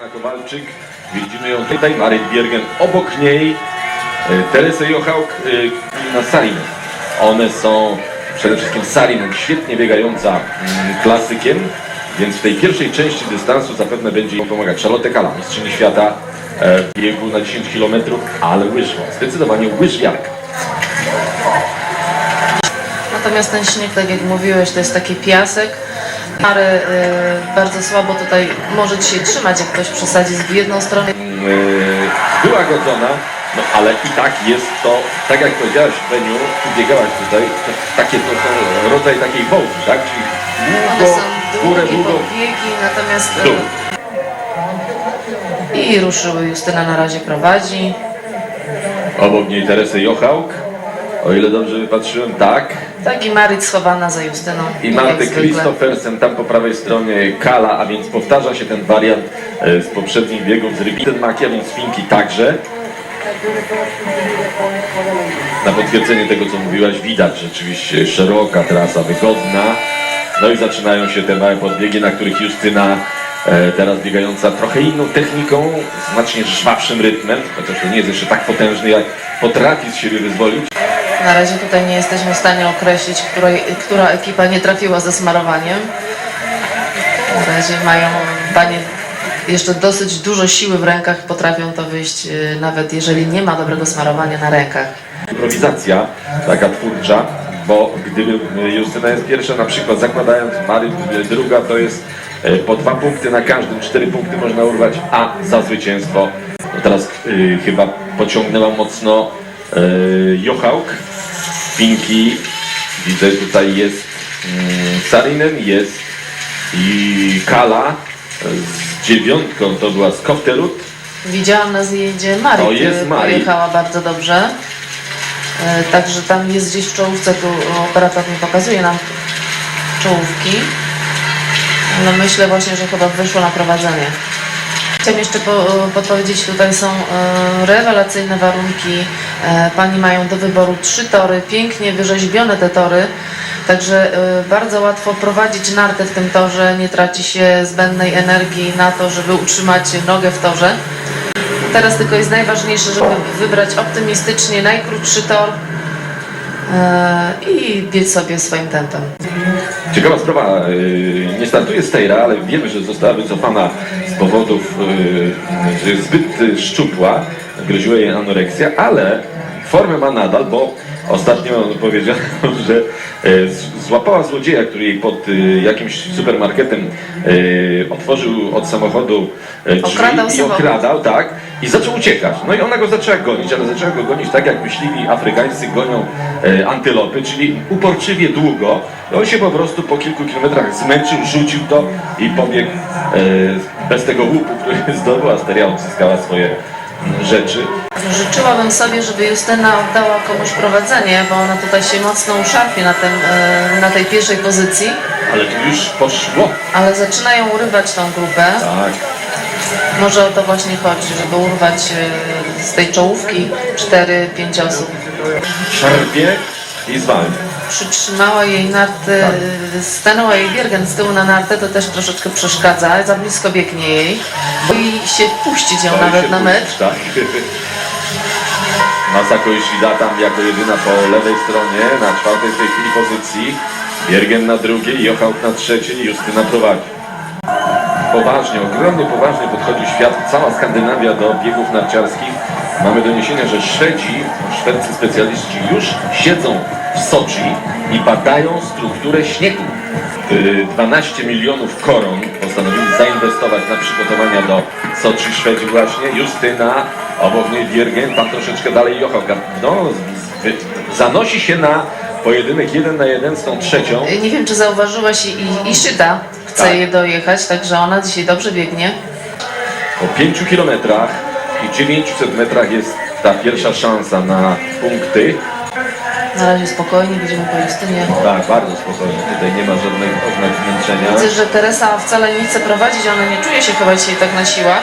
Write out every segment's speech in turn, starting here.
Anna Kowalczyk, widzimy ją tutaj, Marek Biergen obok niej, e, Teresę Jochałk e, na Sarinen. One są przede wszystkim Sarinen, świetnie biegająca mm, klasykiem, więc w tej pierwszej części dystansu zapewne będzie im pomagać. Charlotte Kala, mistrzyni świata e, w biegu na 10 km, ale łyżwą, zdecydowanie łyżwiarka. Natomiast ten śnieg, tak jak mówiłeś, to jest taki piasek. Mary y, bardzo słabo tutaj może się trzymać, jak ktoś przesadzi w jedną stronę. Yy, była godzona, no ale i tak jest to, tak jak powiedziałaś Beniu, biegałaś tutaj, to takie to są rodzaj takiej wołgi, tak? Czyli długo, w górę, długo, podbiegi, natomiast... w dół. y, I ruszyły, Justyna na razie prowadzi. Obok niej Teresy Jochałk, o ile dobrze wypatrzyłem, tak. Tak i Marit schowana za Justyną. I jak Marty. Christophersen tam po prawej stronie Kala, a więc powtarza się ten wariant e, z poprzednich biegów z Rybiten Maki, a więc Finki także. Na potwierdzenie tego, co mówiłaś, widać rzeczywiście szeroka trasa, wygodna. No i zaczynają się te małe podbiegi, na których Justyna e, teraz biegająca trochę inną techniką, znacznie żwawszym rytmem, chociaż to nie jest jeszcze tak potężny, jak potrafi z siebie wyzwolić. Na razie tutaj nie jesteśmy w stanie określić, której, która ekipa nie trafiła ze smarowaniem. Na razie mają panie jeszcze dosyć dużo siły w rękach, potrafią to wyjść, y, nawet jeżeli nie ma dobrego smarowania na rękach. improwizacja taka twórcza, bo gdyby Justyna jest pierwsza, na przykład zakładając Mary druga, to jest e, po dwa punkty na każdym, cztery punkty można urwać, a za zwycięstwo teraz y, chyba pociągnęła mocno y, Jochałk, Pinki, widzę tutaj jest mm, Sarinen, jest i Kala z dziewiątką, to była Skofterut, Widziałam na zdjęcie Marit, To jest Marit. pojechała bardzo dobrze. Y, Także tam jest gdzieś w czołówce, tu operator nie pokazuje nam czołówki. Ale myślę właśnie, że chyba wyszło na prowadzenie. Chciałam jeszcze po, podpowiedzieć, tutaj są e, rewelacyjne warunki. E, Pani mają do wyboru trzy tory, pięknie wyrzeźbione te tory. Także e, bardzo łatwo prowadzić nartę w tym torze, nie traci się zbędnej energii na to, żeby utrzymać nogę w torze. Teraz tylko jest najważniejsze, żeby wybrać optymistycznie najkrótszy tor i biec sobie swoim tempem. Ciekawa sprawa, yy, nie startuje Stejra, ale wiemy, że została wycofana z powodów, że jest zbyt yy, szczupła, groziła jej anoreksja, ale formę ma nadal, bo ostatnio powiedziano, że z- złapała złodzieja, który jej pod yy, jakimś supermarketem yy, otworzył od samochodu drzwi Okradał i samochód. okradał, tak, i zaczął uciekać. No i ona go zaczęła gonić, ale zaczęła go gonić tak, jak myśliwi afrykańscy gonią e, antylopy, czyli uporczywie długo. I on się po prostu po kilku kilometrach zmęczył, rzucił to i pobiegł e, bez tego łupu, który zdobyła. Steria odzyskała swoje rzeczy. Życzyłabym sobie, żeby Justyna oddała komuś prowadzenie, bo ona tutaj się mocno uszarpie na, tym, e, na tej pierwszej pozycji, Ale tu już poszło. ale zaczynają urywać tą grupę. Tak. Może o to właśnie chodzi, żeby urwać e, z tej czołówki 4-5 osób. Szarpie i zwalnia. Przytrzymała jej narty, e, stanęła jej Biergen z tyłu na nartę, to też troszeczkę przeszkadza, za blisko biegnie jej. Boi się puścić ją nawet na metr. Tak. Masako Ishida tam jako jedyna po lewej stronie, na czwartej w tej chwili pozycji. Biergen na drugiej, Jochałk na trzeciej, Justyna prowadzi. Poważnie, ogromnie poważnie podchodził świat, cała Skandynawia do biegów narciarskich. Mamy doniesienia, że Szwedzi, szwedzcy specjaliści już siedzą w Soczi i badają strukturę śniegu. Y, 12 milionów koron postanowili zainwestować na przygotowania do Soczi Szwedzi właśnie. Justyna, obok niej Biergen, tam troszeczkę dalej Jochałka. No, zanosi się na pojedynek jeden na jeden z tą trzecią. Nie wiem, czy zauważyłaś, i, i Szyda chce Tak. je dojechać, także ona dzisiaj dobrze biegnie. Po 5 kilometrach i 900 metrach jest ta pierwsza szansa na punkty. Na razie spokojnie, będziemy po Justynie. Tak, bardzo spokojnie. Tutaj nie ma żadnych oznak zmęczenia. Widzę, że Teresa wcale nie chce prowadzić, ona nie czuje się chyba dzisiaj tak na siłach.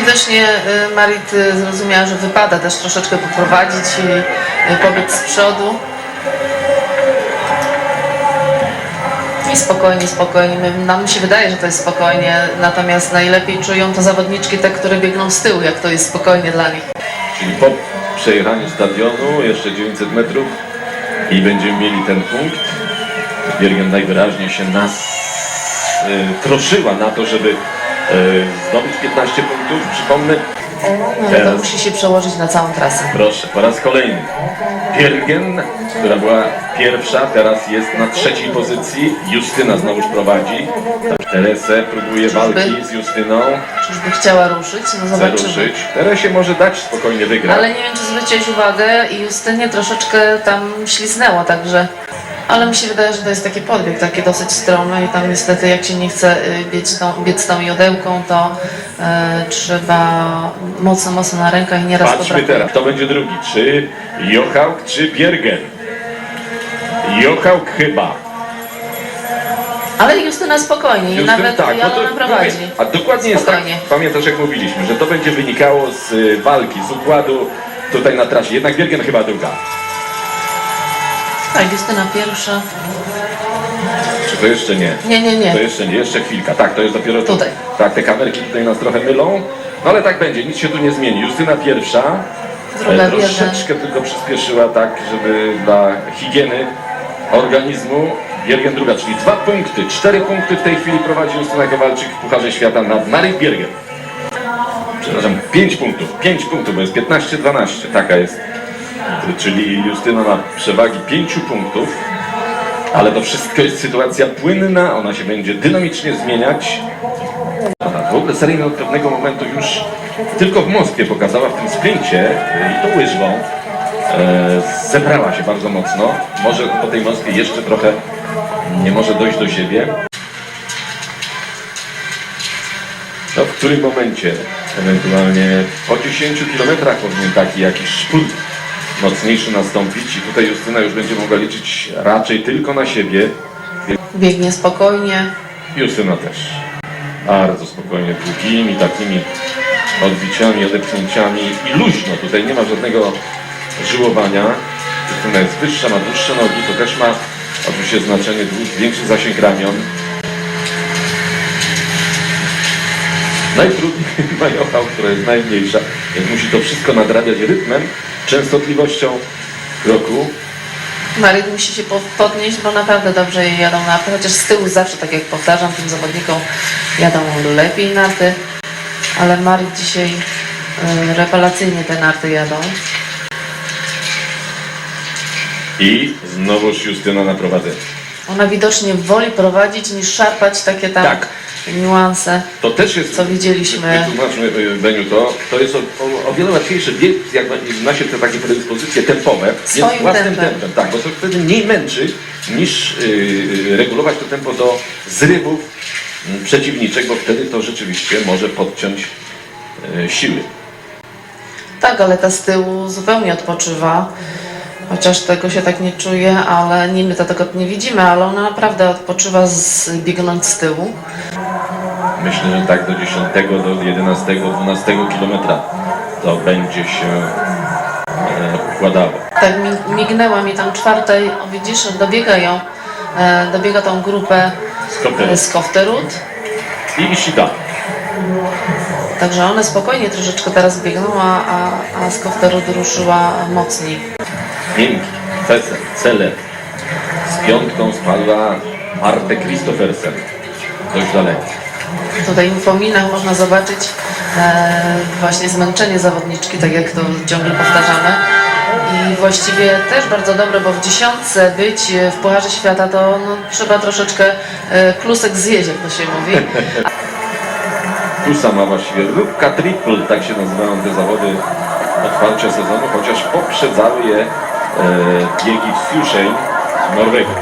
Widocznie y, Marit y, zrozumiała, że wypada też troszeczkę poprowadzić i y, pobiec z przodu. I spokojnie, spokojnie. Nam się wydaje, że to jest spokojnie, natomiast najlepiej czują to zawodniczki te, które biegną z tyłu, jak to jest spokojnie dla nich. Czyli po przejechaniu stadionu jeszcze 900 metrów i będziemy mieli ten punkt. Biergen najwyraźniej się nas y, troszyła na to, żeby y, zdobyć 15 punktów. Przypomnę, No, to Teraz. musi się przełożyć na całą trasę. proszę, po raz kolejny. Biergen, która była pierwsza, teraz jest na trzeciej pozycji. Justyna znowuż prowadzi. Teresę próbuje walki z Justyną. Czyżby chciała ruszyć? No Chce zobaczymy. ruszyć. Teresie może dać spokojnie wygrać. Ale nie wiem, czy zwróciłeś uwagę i Justynie troszeczkę tam śliznęło, także... Ale mi się wydaje, że to jest taki podbieg, taki dosyć stromy i tam niestety jak się nie chce y, biec tą, biec tą jodełką, to e, trzeba mocno, mocno na rękach i nieraz Patrzmy teraz, kto będzie drugi? Czy Jochałk, czy Biergen? Jochałk chyba. Ale Justyna spokojnie i Justyna, nawet tak, no to prowadzi. mówię, A dokładnie jest tak, Spokojnie. pamiętasz jak mówiliśmy, że to będzie wynikało z y, walki, z układu tutaj na trasie. Jednak Biergen chyba druga. Tak, Justyna pierwsza. Czy to jeszcze nie? Nie, nie, nie. To jeszcze nie, jeszcze chwilka. Tak, to jest dopiero tu. Tutaj. Tak, te kamerki tutaj nas trochę mylą. No ale tak będzie, nic się tu nie zmieni. Justyna pierwsza. Druga E, bierze. troszeczkę tylko przyspieszyła tak, żeby dla higieny organizmu. Biergen druga, czyli dwa punkty, cztery punkty w tej chwili prowadzi Justyna Kowalczyk w Pucharze Świata nad Maryk Biergen. Przepraszam, pięć punktów, pięć punktów, bo jest 15-12, taka jest. Czyli Justyna ma przewagi pięciu punktów, ale to wszystko jest sytuacja płynna, ona się będzie dynamicznie zmieniać. W ogóle seryjna od pewnego momentu już tylko w Moskwie pokazała w tym sprincie i to łyżwą. E, zebrała się bardzo mocno. Może po tej Moskwie jeszcze trochę nie może dojść do siebie. To w którym momencie, ewentualnie po 10 kilometrach powinien taki jakiś szpurt mocniejszy nastąpić i tutaj Justyna już będzie mogła liczyć raczej tylko na siebie. Biegnie spokojnie. Justyna też. Bardzo spokojnie, długimi takimi odbiciami, odepchnięciami i luźno. Tutaj nie ma żadnego żyłowania. Justyna jest wyższa, ma dłuższe nogi, to też ma oczywiście znaczenie, większy zasięg ramion. Najtrudniej ma Jochał, która jest najmniejsza, więc musi to wszystko nadrabiać rytmem, częstotliwością kroku. Maryk musi się po- podnieść, bo naprawdę dobrze jej jadą narty, chociaż z tyłu zawsze, tak jak powtarzam, tym zawodnikom jadą lepiej narty, ale Maryk dzisiaj y, rewelacyjnie te narty jadą. I znowuż Justyna na prowadzeniu. Ona widocznie woli prowadzić niż szarpać takie tam Tak. Niuanse. To też jest. Co widzieliśmy. Wytłumaczmy Beniu to. To jest o, o, o wiele łatwiejsze biec, jak ma się te takie predyspozycje tempowe, Swoim więc własnym tempem. tempem. Tak, bo to wtedy mniej męczy niż y, regulować to tempo do zrywów y, przeciwniczek, bo wtedy to rzeczywiście może podciąć y, siły. Tak, ale ta z tyłu zupełnie odpoczywa. Chociaż tego się tak nie czuje, ale nie my to tego nie widzimy, ale ona naprawdę odpoczywa z, biegnąc z tyłu. Myślę, że tak do 10, do 11, 12 kilometra to będzie się e, układało. Tak mi- mignęła mi tam czwartej, o widzisz, dobiega ją, e, dobiega tą grupę e, z Kofterud. i Ishida. Także one spokojnie troszeczkę teraz biegną, a, a, a z Kofterud ruszyła mocniej. Cesar, Cele. Z piątką spadła Martę Christophersen. Dość daleko. Tutaj w pominach można zobaczyć e, właśnie zmęczenie zawodniczki, tak jak to ciągle powtarzamy. I właściwie też bardzo dobre, bo w dziesiątce być w Pucharze Świata to no, trzeba troszeczkę e, klusek zjeść, jak to się mówi. Tu sama właściwie Rybka Triple, tak się nazywają te zawody otwarcia sezonu, chociaż poprzedzały je biegi w Fjushej w Norwegii.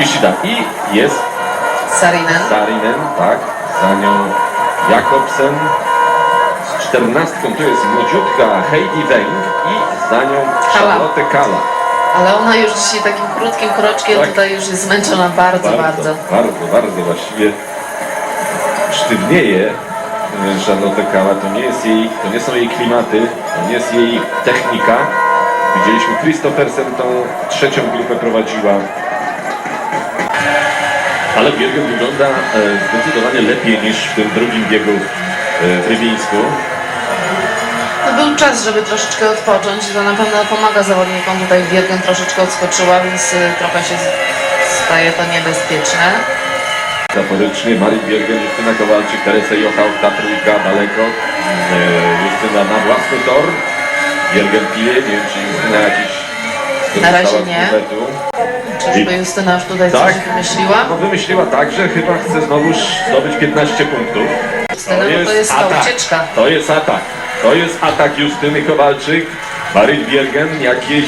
Ishida. I jest Sarinen. Sarinen, tak, za nią Jakobsen. Z czternastką to jest młodziutka Heidi Weng i za nią. Charlotte Kala. Ale ona już dzisiaj takim krótkim kroczkiem Tak. tutaj już jest zmęczona bardzo, bardzo. bardzo, bardzo właściwie sztywnieje e, Charlotte Kala. To nie, jest jej, to nie są jej klimaty, to nie jest jej technika. Widzieliśmy Christophersen tą trzecią grupę prowadziła. Ale Biergen wygląda e, zdecydowanie lepiej niż w tym drugim biegu e, w Rybińsku. No był czas, żeby troszeczkę odpocząć, to na pewno pomaga zawodnikom. Tutaj Biergen troszeczkę odskoczyła, więc y, trochę się staje to niebezpieczne. Metaforycznie Marit Biergen, Justyna Kowalczyk, Teresa Jochał, ta trójka daleko. E, Justyna na własny tor. Biergen pije, nie wiem czy Justyna jakiś Na razie nie. Czyżby Justyna już tutaj Tak. coś wymyśliła? No wymyśliła tak, że chyba chce znowuż zdobyć 15 punktów. Justyna, no to jest ta atak. ucieczka. To jest atak. To jest atak Justyny Kowalczyk. Marit Biergen jakieś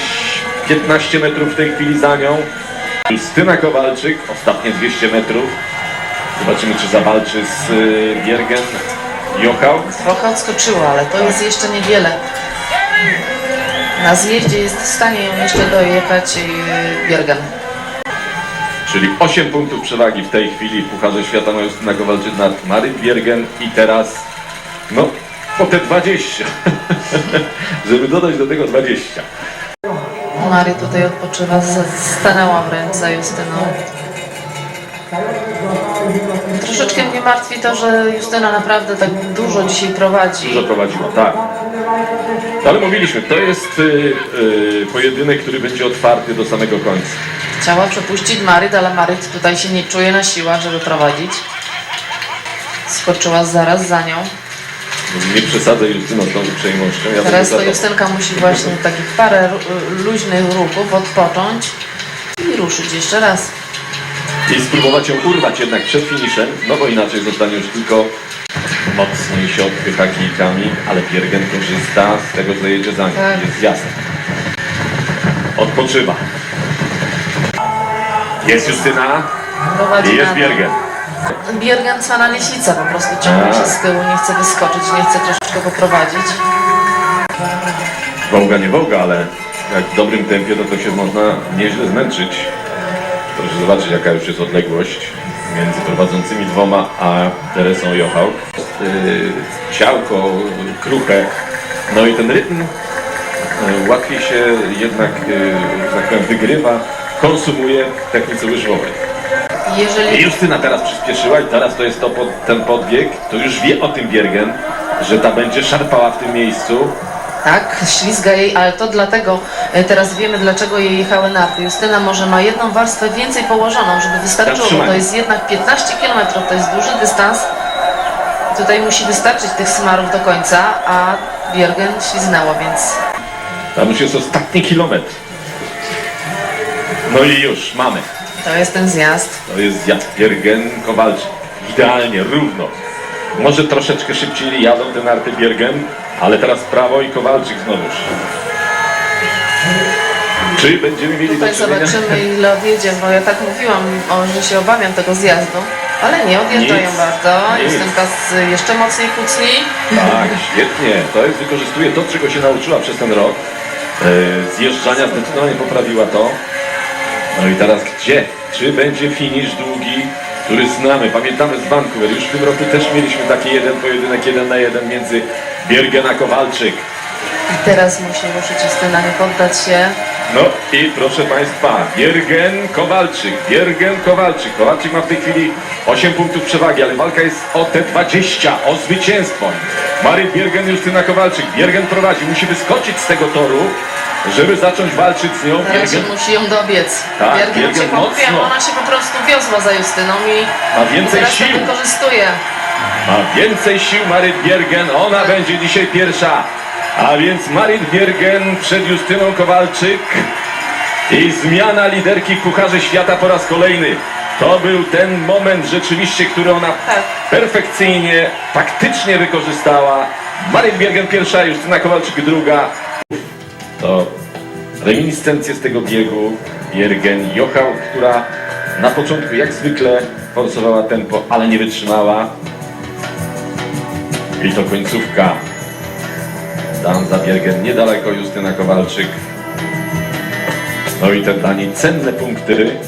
15 metrów w tej chwili za nią. Justyna Kowalczyk, ostatnie 200 metrów. Zobaczymy, czy zawalczy z y, Biergen. Jochał. Trochę odskoczyła, ale to jest jeszcze niewiele. Na zjeździe jest w stanie ją jeszcze dojechać y, Biergen. Czyli 8 punktów przewagi w tej chwili w Pucharze Świata ma Justyna Kowalczyk nad Marit Biergen i teraz, no, po te 20. Żeby dodać do tego 20. Mary tutaj odpoczywa, z- stanęła wręcz za Justyną. Troszeczkę mnie martwi to, że Justyna naprawdę tak dużo dzisiaj prowadzi. Dużo prowadziła, tak. Ale mówiliśmy, to jest y, y, pojedynek, który będzie otwarty do samego końca. Chciała przepuścić Maryt, ale Maryt tutaj się nie czuje na siłach, żeby prowadzić. Skoczyła zaraz za nią. Nie przesadzę Justyną z tą uprzejmością. Ja Teraz to. Justynka musi właśnie takich parę luźnych ruchów odpocząć i ruszyć jeszcze raz. I spróbować ją urwać jednak przed finiszem, no bo inaczej zostanie już tylko mocniej się odpycha kijkami, ale Biergen korzysta z tego, że jedzie za nim. Tak. Jest jasne. Odpoczywa. Jest Justyna Prowadzi i jest na dół. Biergen. Biergen cwana lisica po prostu ciągle się z tyłu, nie chce wyskoczyć, nie chce troszeczkę poprowadzić. Wołga nie wołga, ale jak w dobrym tempie, to to się można nieźle zmęczyć. Proszę zobaczyć, jaka już jest odległość między prowadzącymi dwoma a Teresą Jochał. Yy, ciałko, kruche, no i ten rytm yy, łatwiej się jednak, yy, tak powiem, wygrywa, konsumuje w technice łyżwowej. Jeżeli Justyna teraz przyspieszyła i teraz to jest to pod, ten podbieg, to już wie o tym Biergen, że ta będzie szarpała w tym miejscu. Tak, ślizga jej, ale to dlatego, e, teraz wiemy dlaczego jej jechały narty. Justyna może ma jedną warstwę więcej położoną, żeby wystarczyło, bo to jest jednak 15 km, to jest duży dystans. Tutaj musi wystarczyć tych smarów do końca, a Biergen śliznęła, więc Tam już jest ostatni kilometr. No i już, mamy. to jest ten zjazd. To jest Jacek Biergen Kowalczyk. Idealnie, równo. Może troszeczkę szybciej jadą te narty Biergen, ale teraz prawo i Kowalczyk znowuż. Czy będziemy mieli Tutaj do czynienia? zobaczymy ile odjedzie, bo ja tak mówiłam, o, że się obawiam tego zjazdu. Ale nie, odjeżdżają Nic, bardzo. nic. Justynka z jeszcze mocniej kucni. Tak, świetnie. To jest, wykorzystuje to, czego się nauczyła przez ten rok. E, zjeżdżania zdecydowanie poprawiła to. No i teraz gdzie? Czy będzie finisz długi, który znamy? Pamiętamy z Vancouver. Już w tym roku też mieliśmy taki jeden pojedynek, jeden na jeden między Biergen a Kowalczyk. I teraz musi ruszyć Justyna, nie poddać się. No i proszę Państwa, Biergen Kowalczyk, Biergen Kowalczyk. Kowalczyk ma w tej chwili 8 punktów przewagi, ale walka jest o te 20, o zwycięstwo. Maryt Biergen, Justyna Kowalczyk. Biergen prowadzi, musi wyskoczyć z tego toru, żeby zacząć walczyć z nią. Na razie musi ją dobiec. Tak, Biergen Biergen się mocno. ona się po prostu wiozła za Justyną i ma więcej teraz sił. to wykorzystuje. Ma więcej sił Maryt Biergen, ona będzie dzisiaj pierwsza. A więc Maryt Biergen przed Justyną Kowalczyk i zmiana liderki w Pucharze Świata po raz kolejny. To był ten moment rzeczywiście, który ona Tak. perfekcyjnie, taktycznie wykorzystała. Maryt Biergen pierwsza, Justyna Kowalczyk druga. To reminiscencje z tego biegu. Biergen Jochał, która na początku jak zwykle forsowała tempo, ale nie wytrzymała. I to końcówka. Dan za Biergen niedaleko Justyna Kowalczyk. No i te dla niej cenne punkty